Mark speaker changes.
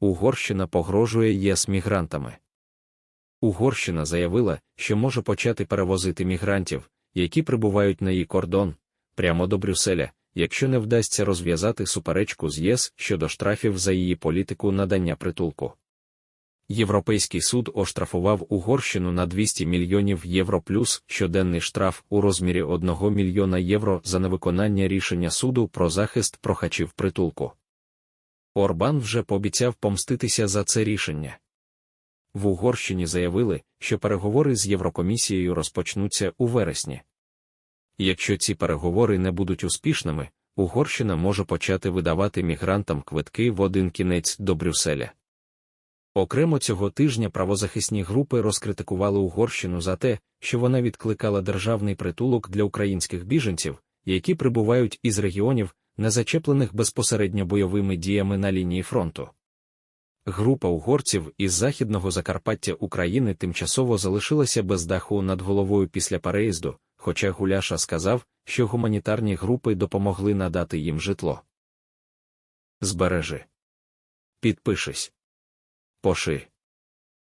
Speaker 1: Угорщина погрожує ЄС мігрантами. Угорщина заявила, що може почати перевозити мігрантів, які прибувають на її кордон, прямо до Брюсселя, якщо не вдасться розв'язати суперечку з ЄС щодо штрафів за її політику надання притулку. Європейський суд оштрафував Угорщину на 200 мільйонів євро плюс щоденний штраф у розмірі 1 мільйона євро за невиконання рішення суду про захист прохачів притулку. Орбан вже пообіцяв помститися за це рішення. В Угорщині заявили, що переговори з Єврокомісією розпочнуться у вересні. Якщо ці переговори не будуть успішними, Угорщина може почати видавати мігрантам квитки в один кінець до Брюсселя. Окремо цього тижня правозахисні групи розкритикували Угорщину за те, що вона відкликала державний притулок для українських біженців, які прибувають із регіонів, не зачеплених безпосередньо бойовими діями на лінії фронту. Група угорців із західного Закарпаття України тимчасово залишилася без даху над головою після переїзду, хоча Гуляша сказав, що гуманітарні групи допомогли надати їм житло. Збережи. Підпишись. Поши.